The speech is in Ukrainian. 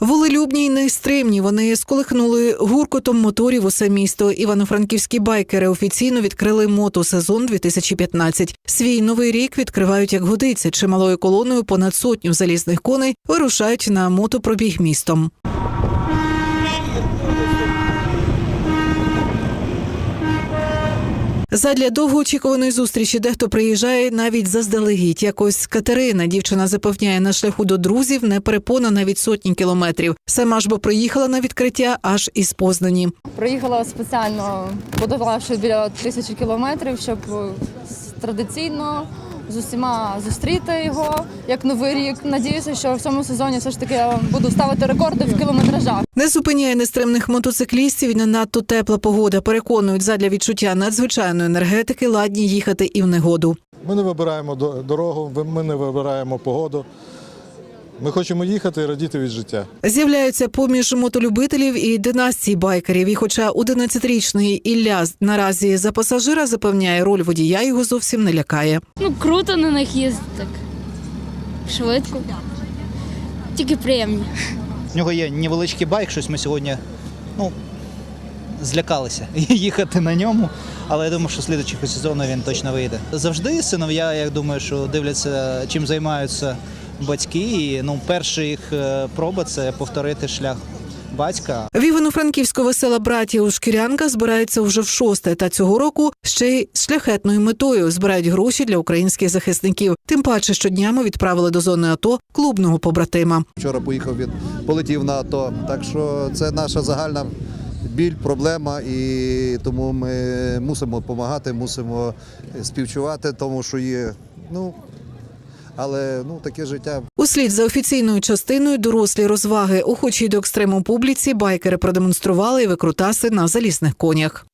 Волелюбні й нестримні вони сколихнули гуркотом моторів усе місто. Івано-франківські байкери офіційно відкрили мотосезон 2015. Свій новий рік відкривають як годиться. Чималою колоною понад сотню залізних коней вирушають на мотопробіг містом. Задля довгоочікуваної зустрічі дехто приїжджає навіть заздалегідь. Якось Катерина, дівчина запевняє, на шляху до друзів не перепона навіть сотні кілометрів. Сама ж бо приїхала на відкриття аж із Познані. Приїхала спеціально, подолавши біля тисячі кілометрів, щоб е, традиційно з усіма зустріти його як новий рік. Надіюся, що в цьому сезоні все ж таки я буду ставити рекорди в кілометражах. Не зупиняє нестримних мотоциклістів і не надто тепла погода. Переконують, задля відчуття надзвичайної енергетики ладні їхати і в негоду. Ми не вибираємо до- дорогу, ми не вибираємо погоду. Ми хочемо їхати і радіти від життя. З'являються поміж мотолюбителів і династії байкерів. І хоча 11-річний Ілля наразі за пасажира запевняє, роль водія його зовсім не лякає. Ну, круто на них їздити так. Швидко. Тільки приємні. В нього є невеличкий байк, щось ми сьогодні ну, злякалися їхати на ньому. Але я думаю, що слідчого сезону він точно вийде. Завжди синов'я, я думаю, що дивляться, чим займаються батьки. І ну, перша їх е, проба це повторити шлях батька. В Івано-Франківську весела братія Шкірянка збирається вже в шосте. Та цього року ще й з шляхетною метою збирають гроші для українських захисників. Тим паче, що днями відправили до зони АТО клубного побратима. Вчора поїхав від полетів на АТО. Так що це наша загальна біль, проблема, і тому ми мусимо допомагати, мусимо співчувати, тому що є. Ну але ну таке життя. Услід за офіційною частиною дорослі розваги, охочі до екстрему публіці, байкери продемонстрували і викрутаси на залізних конях.